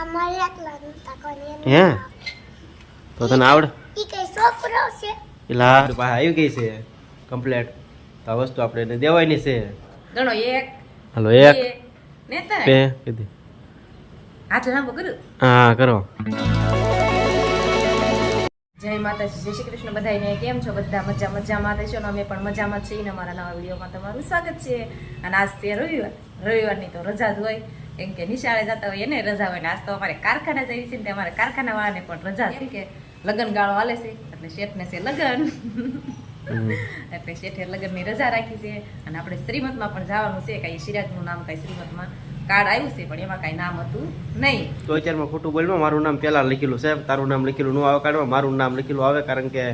અમારે એકલા નતા કોને હે? તો તને આવડે? ઈ કઈ છોકરો છે? પેલા પાસે આવી ગઈ છે કમ્પ્લેટ તો વસ્તુ આપણે એને દેવાની છે. ગણો એક હાલો એક બે ને ત્રણ. બે કીધી. હાથ લાંબો કર્યું હા કરો. જય માતાજી જય શ્રી કૃષ્ણ. બધાને કેમ છો? બધા મજા મજામાં થશો ને અમે પણ મજામાં છીએ ને અમારા નવા વિડીયોમાં તમારું સ્વાગત છે. અને આજ તે રવિવાર. રવિવારની તો રજા જ હોય. કેમ કે નિશાળે જતા હોય એને રજા હોય ને આજ તો અમારે કારખાના જઈ છે ને અમારે કારખાના વાળાને પણ રજા છે કે લગ્ન ગાળો હાલે છે. એટલે શેઠને છે લગ્ન. એટલે શેઠે લગ્નની રજા રાખી છે અને આપણે શ્રીમતમાં પણ જવાનું છે કાંઈ સિરાજનું નામ કાંઈ શ્રીમતમાં કાર્ડ આવ્યું છે પણ એમાં કાંઈ નામ હતું નહીં. તો અત્યારમાં ખોટું બોલમાં મારું નામ પહેલાં લખેલું છે તારું નામ લખેલું ન આવે કાર્ડમાં મારું નામ લખેલું આવે કારણ કે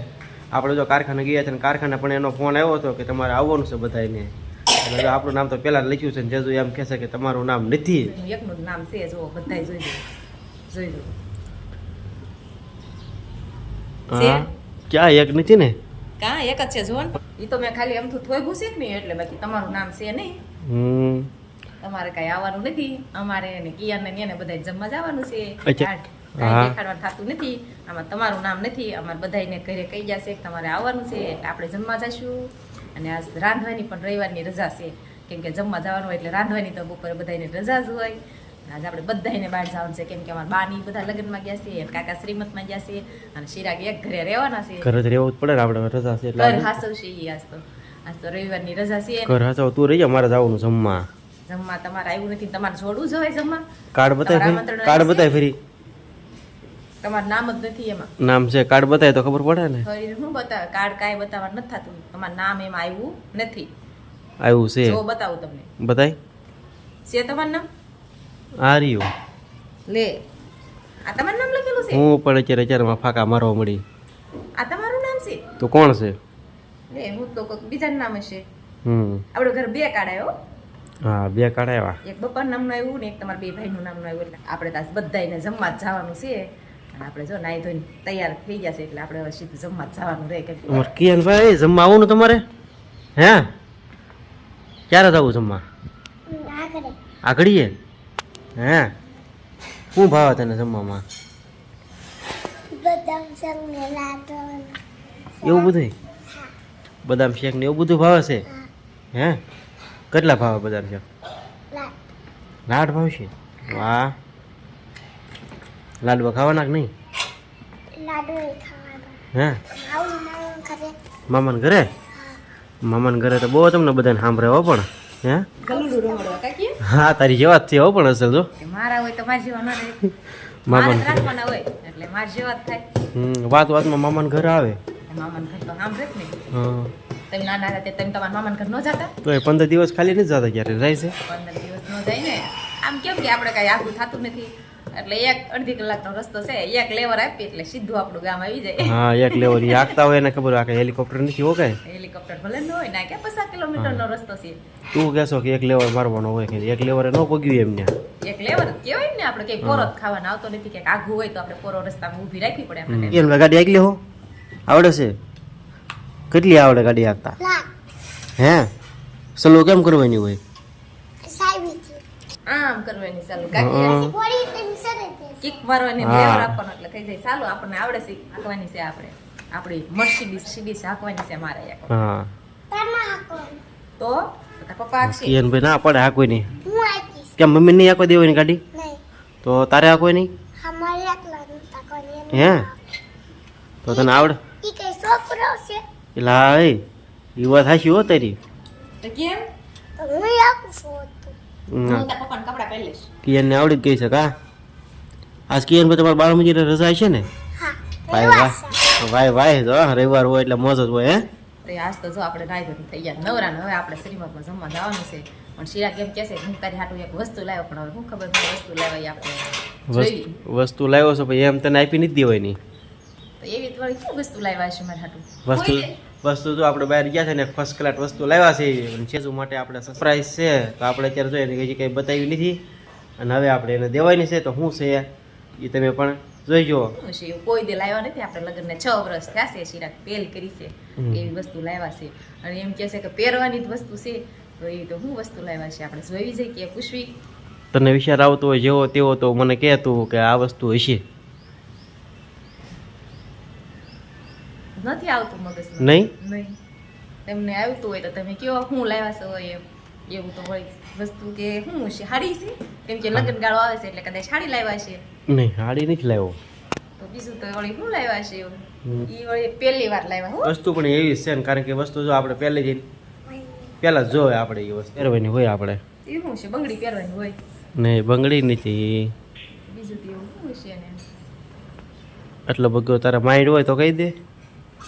આપણે જો કારખાને ગયા છે ને કારખાને પણ એનો ફોન આવ્યો હતો કે તમારે આવવાનું છે બધાને એટલે આપણું નામ તો પહેલાં લખ્યું છે ને જેજુ એમ કહેશે કે તમારું નામ નથી. એકનું નામ છે જો બધાય જોઈ લો. જોઈ લો. હા. ક્યાં એક નથી ને? કા એક જ છે જો ને. એ તો મેં ખાલી એમથું થોય કે નહીં એટલે બાકી તમારું નામ છે નહીં. હમ. તમારે કઈ આવવાનું નથી. અમારે ને કિયાને ને એને બધા જમવા જવાનું છે. દેખાડવાનું થતું નથી. આમાં તમારું નામ નથી. અમારે બધાયને ઘરે કહી જશે છે તમારે આવવાનું છે એટલે આપણે જમવા જઈશું. અને આ રાંધવાની પણ રવિવારની રજા છે. કેમ કે જમવા જવાનું હોય એટલે રાંધવાની તો બપોરે બધાને રજા જ હોય. આજે આપણે બધાને બહાર જવાનું છે. કેમ કે અમારા બાની બધા લગ્નમાં ગયા છે કાકા શ્રીમતમાં ગયા છે અને શિરાગ એક ઘરે રહેવાના છે. ઘરે જ રહેવું જ પડે આપણે રજા છે ઘર હાસવ છે આજ તો. આજ તો રવિવારની રજા છે ઘર હાસવ તું રહી અમારે મારે જવાનું જમવા. જમવા તમારે આવ્યું નથી તમારે જોડવું જ હોય જમવા. કાર્ડ બતાય કાર્ડ? બતાય ફરી. તમારું નામ જ નથી એમાં. નામ છે કાર્ડ બતાવે તો ખબર પડે ને? ફરી શું બતાવે? કાર્ડ કાંઈ બતાવવા નથી થતું. તમારું નામ એમાં આવ્યું નથી. આવ્યું છે. જો બતાવું તમને. બતાય. છે તમારું નામ? આ લે. આ તમારું નામ લખેલું છે? હું પણ અત્યારે અત્યારમાં ફાંકા મારવા મળી આ તમારું નામ છે? તો કોણ છે? લે હું તો કોઈક બીજાનું નામ હશે. હમ. આપણો ઘર બે કાર્ડ આવ્યો હા. બે કાર્ડ આવ્યા. એક બપોર નામનું આવ્યું ને એક તમારા બે ભાઈનું નામનું આવ્યું. એટલે આપણે તાસ આજ બધાયને જમવા જ જવાનું છે. આપણે જો નાઈ ધોઈને તૈયાર થઈ જશે એટલે આપણે હવે સીધું જમવા જવાનું રહે કેમ કિયાનભાઈ જમવા આવવાનું તમારે? હે? ક્યારે જવું જમવા? આગળ આગળીએ હે? શું ભાવે તને જમવામાં? એવું બધું બદામ શેક ને એવું બધું ભાવે છે? હે? કેટલા ભાવે બદામ શેક? લાડ. લાડ ભાવશે? વાહ. લાડવા ખાવાના કે નહીં? લાડુ હે? આવું ઘરે. મામાને ઘરે? મામાને ઘરે તો બહુ તમને બધાને સાંભળે હો પણ હે? ગલુડું રમડવા કાકી હા તારી જેવા જ છે હો પણ અસલ જો. કે મારા હોય તો મારા જેવા ન રહે. મામાને મારે જ રાખવાના હોય એટલે મારા જેવા જ થાય. હમ, વાત વાતમાં મામાને ઘરે આવે? મામાન ઘર તો સાંભળે જ ને હા. તમે નાના હતા તમે તમારા મામાન ઘર ન જતા? તો એ પંદર દિવસ ખાલી નથી જતા ક્યારે જાય છે? પંદર દિવસ ન જાય ને. આમ કેમ કે આપણે કાંઈ આખું થતું નથી? એટલે એક અડધી કલાકનો રસ્તો છે એક લેવર આપી એટલે સીધું આપણું ગામ આવી જાય. હા એક લેવર ઈ હોય એને ખબર આ કે હેલિકોપ્ટર નથી હો કાંઈ? હેલિકોપ્ટર ભલે ન હોય ના કે પચાસ કિલોમીટરનો રસ્તો છે? તું કહેશો કે એક લેવર મારવાનો હોય કે એક લેવરે ન પગ્યું એમને એક લેવર કહેવાય ને આપણે કઈ પોરો જ ખાવાનો આવતો નથી કે આઘું હોય તો આપણે પોરો રસ્તામાં ઊભી રાખવી પડે આપણે એમ ગાડી આગલી હો. આવડે છે? કેટલી આવડે ગાડી હાંકતા હે? સલો કેમ કરવાની હોય? આમ કરવાની ચાલુ કાકી કિક મારવાની હા. લેવર આપવાનો એટલે થઈ જાય. ચાલો આપણને આવડે છે. હાંકવાની છે આપણે. આપણી મર્સિડીઝ સીડીઝ હાંકવાની છે મારે હા. તો પપ્પા હાંકશે. કિયન ભાઈ ના પડે હાંકવી નહીં. હું હાંકીશ. કેમ મમ્મી નહીં હાંકવા દેવાની ગાડી? નહીં. તો તારે હાંકવી નહીં? અમારે એકલા નતા હે? તો તને આવડે? ઈ કઈ છોકરો છે. એલા એ ઈ વાત હાચી હો તારી. તો કેમ? તો હું આપું છું તું હું તારા પપ્પાને કપડા પહેરીશ કિયન ને આવડી જ ગઈ છે કા? આજ કિયન ભાઈ તમારા બાળ મંદિરે રજા છે ને? હા વાહ. ભાઈ ભાઈ જો રવિવાર હોય એટલે મોજ જ હોય હે? તો એ આજ તો જો આપણે નાઈ ધોઈ તૈયાર નવરા ને હવે આપણે શ્રીમતમાં જમવા જવાનું છે. પણ શિરા કેમ કહેશે કે હું તારી હાટું એક વસ્તુ લાવ્યો પણ હવે શું ખબર મને વસ્તુ લાવવાય આપણે વસ્તુ વસ્તુ લાવ્યો છો ભાઈ એમ તને આપી નથી દેવાની. તો એવી વળી શું વસ્તુ લાવ્યા છે મારા હાટું? વસ્તુ વસ્તુ જો આપણે બહાર ગયા છે ને ફર્સ્ટ ક્લાસ વસ્તુ લાવ્યા છે અને છેજુ માટે આપણે સરપ્રાઈઝ છે. તો આપણે અત્યારે જોઈએ ને કંઈ બતાવી નથી. અને હવે આપણે એને દેવાની છે તો શું છે? એ તમે પણ જોઈ જુઓ. કોઈ દે લાવ્યા નથી. આપણે લગ્નને છ વર્ષ થયા છે શિરાક પેલ કરી છે એવી વસ્તુ લાવ્યા છે. અને એમ કહે છે કે પહેરવાની જ વસ્તુ છે. તો એ તો શું વસ્તુ લાવ્યા છે? આપણે જોઈ જઈએ કે પૂછવી તને વિચાર આવતો હોય જેવો તેવો તો મને કહેતું કે આ વસ્તુ હશે. નથી આવતું મગજમાં. નહીં? નહીં. તમને આવતું હોય તો તમે કયો હું લાવ્યા છો એમ. એવું તો હોય વસ્તુ કે શું હશે હાડી છે કેમ કે લગ્ન ગાળો આવે છે એટલે કદાચ હાડી લાવ્યા છે. નહીં હાડી નથી લાવ્યો. તો બીજું તો વળી શું લાવ્યા છે? એવું ઈ વળી પહેલી વાર લાવ્યા હો. વસ્તુ પણ એવી જ છે ને કારણ કે વસ્તુ જો આપણે પહેલે જઈને પહેલા જ જોવે આપણે એ વસ્તુ. પહેરવાની હોય આપણે. એ શું છે? બંગડી પહેરવાની હોય. નહીં બંગડી નથી. બીજું તો એવું શું છે ને? એટલો બધો તારા માઇન્ડ હોય તો કહી દે.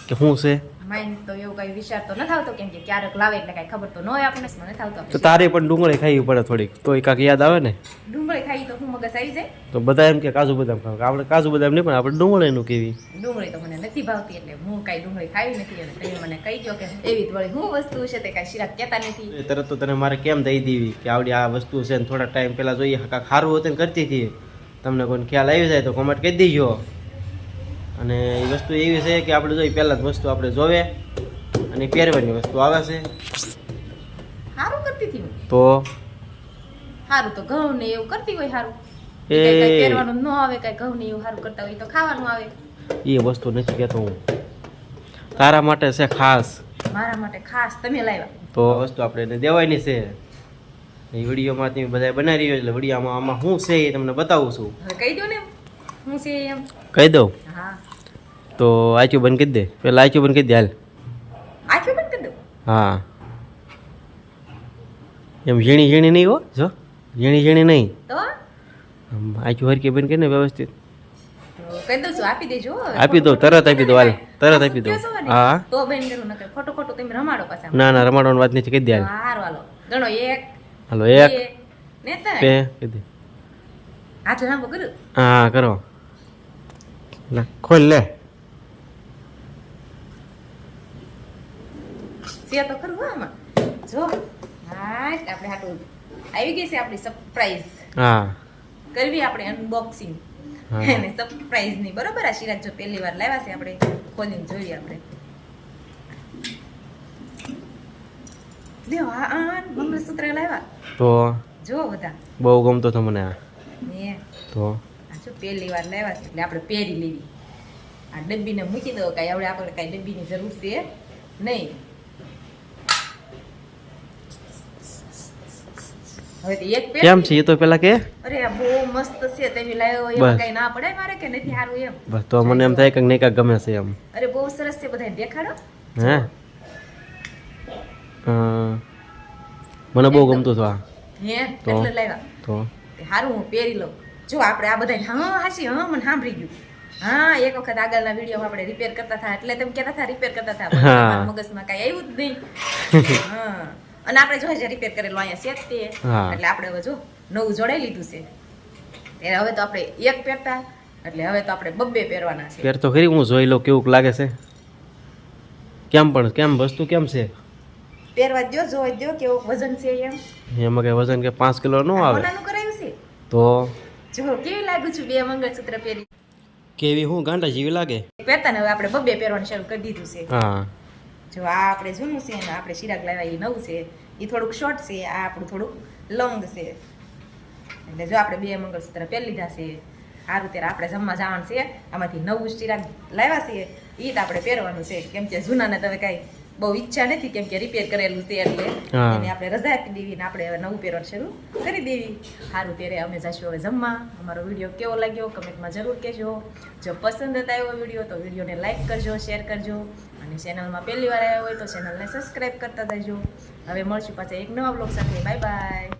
કે શું છે? માઇન્ડ તો એવું કઈ વિચાર તો નથી આવતો કેમ કે ક્યારેક લાવે એટલે કઈ ખબર તો ન હોય આપણને મને નથી તો તારે પણ ડુંગળી ખાવી પડે થોડીક. તો એ કાંક યાદ આવે ને? ડુંગળી ખાઈ તો હું મગજ આવી જાય. તો બધા એમ કે કાજુ બદામ ખાવ. આપણે કાજુ બદામ નહીં પણ આપણે ડુંગળીનું કેવી? ડુંગળી તો મને નથી ભાવતી એટલે હું કાંઈ ડુંગળી ખાવી નથી અને તમે મને કહી દો કે એવી વળી શું વસ્તુ છે તે કઈ શિરાક કહેતા નથી. તરત તો તને મારે કેમ દઈ દેવી કે આવડી આ વસ્તુ છે ને થોડા ટાઈમ પહેલાં જોઈએ કાંક સારું હતું ને કરતી હતી. તમને કોઈ ખ્યાલ આવી જાય તો કોમેન્ટ કહી દેજો. અને એ વસ્તુ એવી છે કે આપણે જોઈએ પહેલાં જ વસ્તુ આપણે જોવે અને પહેરવાની વસ્તુ આવે છે. સારું કરતી હતી તો? સારું તો ઘઉં ને એવું કરતી હોય સારું એ. કાંઈ કાંઈ પહેરવાનું ન આવે કાંઈ ઘઉં ને એવું સારું કરતા હોય તો ખાવાનું આવે. એ વસ્તુ નથી કહેતો હું. તારા માટે છે ખાસ. મારા માટે ખાસ તમે લાવ્યા. તો? વસ્તુ આપણે દેવાની છે. એ વિડીયોમાં તમે બધા બનાવી રહ્યો એટલે વિડીયોમાં આમાં શું છે એ તમને બતાવું છું. કહી દો ને હું છે એમ. કહી દઉં? હા. તો આચું બંધ કરી દે. પેલા આચું બંધ કરી દે હાલ. આખી બંધ કરી દો હા. એમ ઝીણી ઝીણી નહીં હો જો. ઝીણી ઝીણી નહીં. આચું હરકી બંધ કરીને વ્યવસ્થિત. દઉં આપી દો, તરત આપી દો, હાલ. તરત આપી દો. હા. તો બેન કરું નકર ખોટું ખોટું તમે રમાડો પાછા. ના ના રમાડવાની વાત નથી કહી દે હાલ. હાલો. એક હાલો એક બે કહી દે. હા કરો. ના ખોલ લે. છે તો ખરું આમાં. જો હા આપણે હાટું આવી ગઈ છે આપણી સરપ્રાઈઝ હા. કરવી આપણે અનબોક્સિંગ અને સરપ્રાઈઝની બરોબર? આ શિરાજ જો પહેલી વાર લાવ્યા છે આપણે. ખોલીને જોઈએ આપણે. આ આ મંગળસૂત્ર લાવ્યા. તો? જો બધા. બહુ ગમતો તો મને આ. ને? તો? આ જો પહેલી વાર લાવ્યા છે એટલે આપણે પહેરી લેવી. આ ડબ્બીને મૂકી દો કાંઈ આપણે આપણે કાંઈ ડબ્બીની જરૂર છે નહીં હવે તો એક પહેરી કેમ છે? એ તો પેલા કે? અરે બહુ મસ્ત છે તમે લાવ્યો એમ કઈ ના પડે મારે કે નથી હારું એમ? બસ તો મને એમ થાય કે નહીં કા ગમે છે એમ. અરે બહુ સરસ છે બધાય દેખાડો. હે? મને બહુ ગમતું હતું આ. હે? એટલે લાવ્યા. તો? હારું હું પહેરી લઉં. જો આપણે આ બધા હા હાસી હા મને સાંભળી ગયું. હા એક વખત આગળના વીડિયો આપણે રિપેર કરતા હતા એટલે તમે કહેતા હતા રિપેર કરતા હતા. મગજમાં કાંઈ આવ્યું જ નહીં. હા અને આપણે જો હજી રિપેર કરેલો અહીંયા સેટ તે એટલે આપણે હવે જો નવું જોડાઈ લીધું છે. ત્યારે હવે તો આપણે એક પહેરતા એટલે હવે તો આપણે બબ્બે પહેરવાના છે. પહેર તો ખરી હું જોઈ લઉં કેવું લાગે છે. કેમ પણ કેમ વસ્તુ કેમ છે? પહેરવા દો જોઈ દો કેવું વજન છે એમ. એમાં કે વજન કે પાંચ કિલો નો આવે? કોનાનું કરાયું છે? તો? જો કેવી લાગુ છું બે મંગળસૂત્ર પહેરી? કેવી હું ગાંડા જેવી લાગે? પહેરતા ને હવે આપણે બબ્બે પહેરવાનું શરૂ કરી દીધું છે. હા. જો આ આપણે જૂનું છે ને આપણે શિરાગ લાવ્યા એ નવું છે એ થોડુંક શોર્ટ છે, આ આપણું થોડુંક લોંગ છે. એટલે જો આપણે બે મંગળસૂત્ર પહેરી લીધા છે સારું ત્યારે આપણે જમવા જવાનું છે. આમાંથી નવું શિરાગ લાવ્યા છે એ જ આપણે પહેરવાનું છે. કેમ કે જૂનાને તમે કાંઈ બહુ ઈચ્છા નથી કેમ કે રિપેર કરેલું છે એટલે. એને આપણે રજા આપી દેવી ને આપણે હવે નવું પહેરવાનું શરૂ કરી દેવી. સારું ત્યારે અમે જઈશું હવે જમવા. અમારો વીડિયો કેવો લાગ્યો? કમેન્ટમાં જરૂર કહેજો. જો પસંદ આવ્યો વીડિયો તો વિડીયોને લાઈક કરજો શેર કરજો. અને ચેનલમાં પહેલી વાર આવ્યા હોય તો ચેનલને સબસ્ક્રાઈબ કરતા જજો. હવે મળશું પાછા એક નવા બ્લોગ સાથે. Bye bye